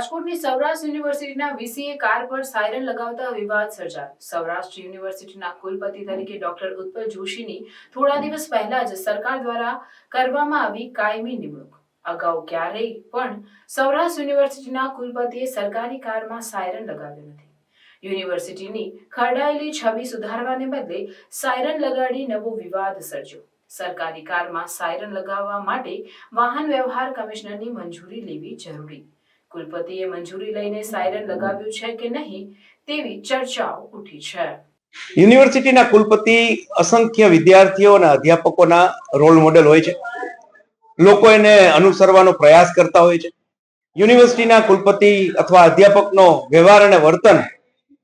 રાજકોટની સૌરાષ્ટ્ર યુનિવર્સિટીના VCA car પર સાયરન લગાવતા વિવાદ સર્જાયો. સૌરાષ્ટ્ર યુનિવર્સિટીના કુલપતિ તરીકે ડોક્ટર ઉત્પલ જોશીની થોડા દિવસ પહેલા જ સરકાર દ્વારા કરવામાં આવી કાયમી નિમણૂક. અગાઉ ક્યારેય પણ સૌરાષ્ટ્ર યુનિવર્સિટીના કુલપતિએ સરકારી કારમાં સાયરન લગાવ્યું નથી. યુનિવર્સિટીની ખરડાયેલી છબી સુધારવાને બદલે સાયરન લગાડી નવો વિવાદ સર્જ્યો. સરકારી કારમાં સાયરન લગાવવા માટે વાહન વ્યવહાર કમિશનરની મંજૂરી લેવી જરૂરી. કુલપતિએ મંજૂરી લઈને સાયરન લગાવ્યું છે કે નહીં તેવી ચર્ચાઓ ઉઠી છે. યુનિવર્સિટીના કુલપતિ અસંખ્ય વિદ્યાર્થીઓ અને અધ્યાપકોના રોલ મોડેલ હોય છે. લોકો એને અનુસરવાનો પ્રયાસ કરતા હોય છે. યુનિવર્સિટીના કુલપતિ અથવા અધ્યાપકનો વ્યવહાર અને વર્તન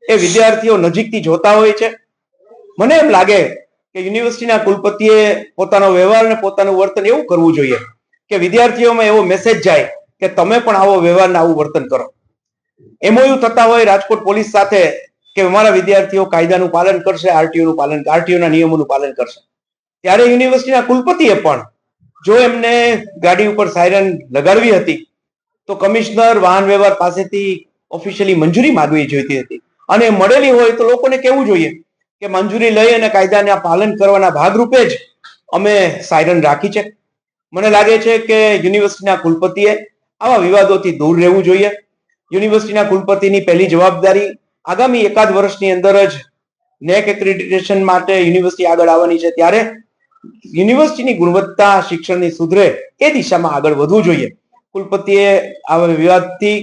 એ વિદ્યાર્થીઓ નજીકથી જોતા હોય છે. મને એમ લાગે કે યુનિવર્સિટીના કુલપતિએ પોતાનો વ્યવહાર અને પોતાનું વર્તન એવું કરવું જોઈએ કે વિદ્યાર્થીઓમાં એવો મેસેજ જાય કે તમે પણ આવો વ્યવહાર ને આવું વર્તન કરો. એમઓયુ થતા હોય રાજકોટ પોલીસ સાથે કે અમારા વિદ્યાર્થીઓ કાયદાનું પાલન કરશે આરટીઓ નું પાલન આરટીઓ ના નિયમોનું પાલન કરશે. ત્યારે યુનિવર્સિટીના કુલપતિએ પણ જો એમને ગાડી ઉપર સાયરન લગાડવી હતી, તો કમિશનર વાહન વ્યવહાર પાસેથી ઓફિશિયલી મંજૂરી માંગવી જોઈતી હતી. અને મળેલી હોય તો લોકોને કહેવું જોઈએ કે મંજૂરી લઈ અને કાયદાના પાલન કરવાના ભાગરૂપે જ અમે સાયરન રાખી છે. મને લાગે છે કે યુનિવર્સિટીના કુલપતિએ આવા વિવાદોથી દૂર રહેવું જોઈએ. યુનિવર્સિટીના કુલપતિની પહેલી જવાબદારી આગામી એકાદ વર્ષની અંદર જ નેક એક્રેડિટેશન માટે યુનિવર્સિટી આગળ આવવાની છે. ત્યારે યુનિવર્સિટીની ગુણવત્તા શિક્ષણની સુધરે એ દિશામાં આગળ વધવું જોઈએ. કુલપતિએ આવા વિવાદથી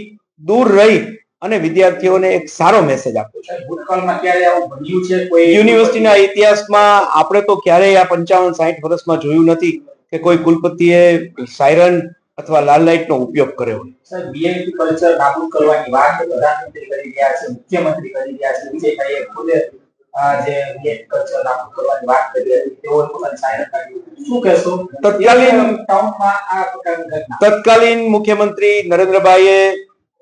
દૂર રહી અને વિદ્યાર્થીઓને એક સારો મેસેજ આપ્યો છે. ભૂતકાળમાં ક્યારે આવું બન્યું છે? કોઈ યુનિવર્સિટીના ઇતિહાસમાં આપણે તો ક્યારેય આ પંચાવન સાઠ વર્ષમાં જોયું નથી કે કોઈ કુલપતિએ સાયરન અથવા લાલ લાઈટ નો ઉપયોગ કર્યો હોય. સર બીએમપી કલ્ચર નાબૂદ કરવાની વાત પ્રધાનમંત્રી કરી રહ્યા છે મુખ્યમંત્રી કરી રહ્યા છે વિજયભાઈએ ખુદે આ જે બીએમપી કલ્ચર નાબૂદ કરવાની વાત કરી હતી તેઓએ પોતાની સાયરન કાઢ્યું શું કહેશો? તત્કાલીન ટાઉનમાં આ પ્રકારની તત્કાલીન મુખ્યમંત્રી નરેન્દ્રભાઈએ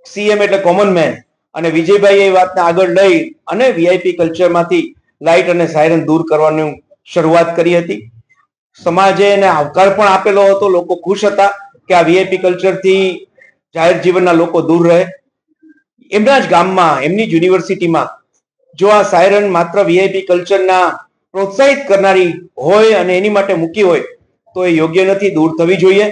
સીએમ એટલે કોમન મેન અને વિજયભાઈએ એ વાતને આગળ લઈ અને વીઆઈપી કલ્ચરમાંથી લાઇટ અને સાયરન દૂર કરવાની શરૂઆત કરી હતી. સમાજે એને આવકાર પણ આપેલો હતો લોકો ખુશ હતા. કે આ વીઆઈપી કલ્ચરથી જાહેર જીવનના લોકો દૂર રહે. એમના જ ગામમાં એમની જ યુનિવર્સિટીમાં જો આ સાયરન માત્ર વીઆઈપી કલ્ચરના પ્રોત્સાહિત કરનારી હોય અને એની માટે મૂકી હોય તો એ યોગ્ય નથી દૂર થવી જોઈએ.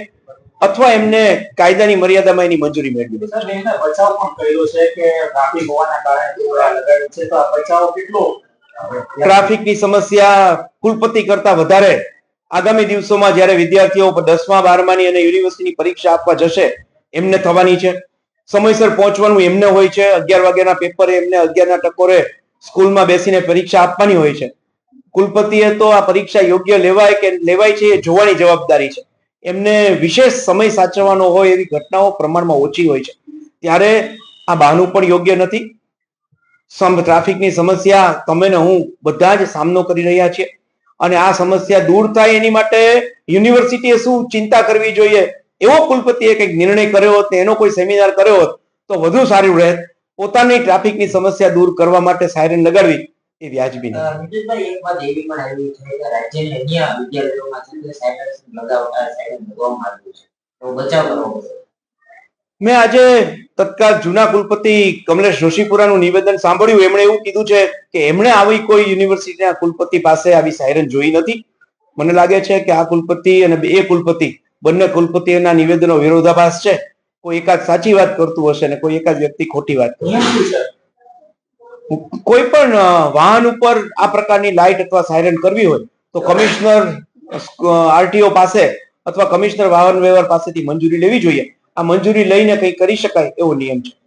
અથવા એમને કાયદાની મર્યાદામાં એની મંજૂરી મેળવી બચાવ પણ કર્યો છે કે ટ્રાફિક હોવાના કારણે તેઓએ આ લગાડ્યું છે? તો આ બચાવ કેટલો? ટ્રાફિકની સમસ્યા કુલપતિ કરતા વધારે. આગામી દિવસોમાં જ્યારે વિદ્યાર્થીઓ દસમા, બારમાની અને યુનિવર્સિટીની પરીક્ષા આપવા જશે, એમને થવાની છે. સમયસર પહોંચવાનું એમને હોય છે. અગિયાર વાગ્યાના પેપરે એમને અગિયારના ટકોરે સ્કૂલમાં બેસીને પરીક્ષા આપવાની હોય છે. કુલપતિએ તો આ પરીક્ષા યોગ્ય લેવાય કે લેવાય છે એ જોવાની જવાબદારી છે. એમને વિશેષ સમય સાચવવાનો હોય એવી ઘટનાઓ પ્રમાણમાં ઓછી હોય છે. ત્યારે આ બહાનું પણ યોગ્ય નથી. ટ્રાફિકની સમસ્યા, તમે ને હું બધા જ સામનો કરી રહ્યા છીએ. અને આ સમસ્યા દૂર થાય એની માટે યુનિવર્સિટીએ શું ચિંતા કરવી જોઈએ? એવો કુલપતિએ કંઈક નિર્ણય કર્યો હોત ને એનો કોઈ સેમિનાર કર્યો હોત તો વધુ સારું રહેત પોતાની ટ્રાફિકની સમસ્યા દૂર કરવા માટે સાયરન લગાડવી એ વ્યાજબી નથી. મેં આજે તત્કાલ જૂના કુલપતિ કમલેશ જોશીપુરાનું નિવેદન સાંભળ્યું. એમણે એવું કીધું છે કે એમણે આવી કોઈ યુનિવર્સિટીના કુલપતિ પાસે આવી સાયરન જોઈ નથી. મને લાગે છે કે આ કુલપતિ અને એ કુલપતિ બંને કુલપતિના નિવેદનો વિરોધાભાસ છે. કોઈ એકાદ સાચી વાત કરતું હશે ને કોઈ એકાદ વ્યક્તિ ખોટી વાત કરતું. કોઈ પણ વાહન ઉપર આ પ્રકારની લાઇટ અથવા સાયરન કરવી હોય તો કમિશનર આરટીઓ પાસે અથવા કમિશનર વાહન વ્યવહાર પાસેથી મંજૂરી લેવી જોઈએ. આ મંજૂરી લઈને કંઈ કરી શકાય એવો નિયમ છે.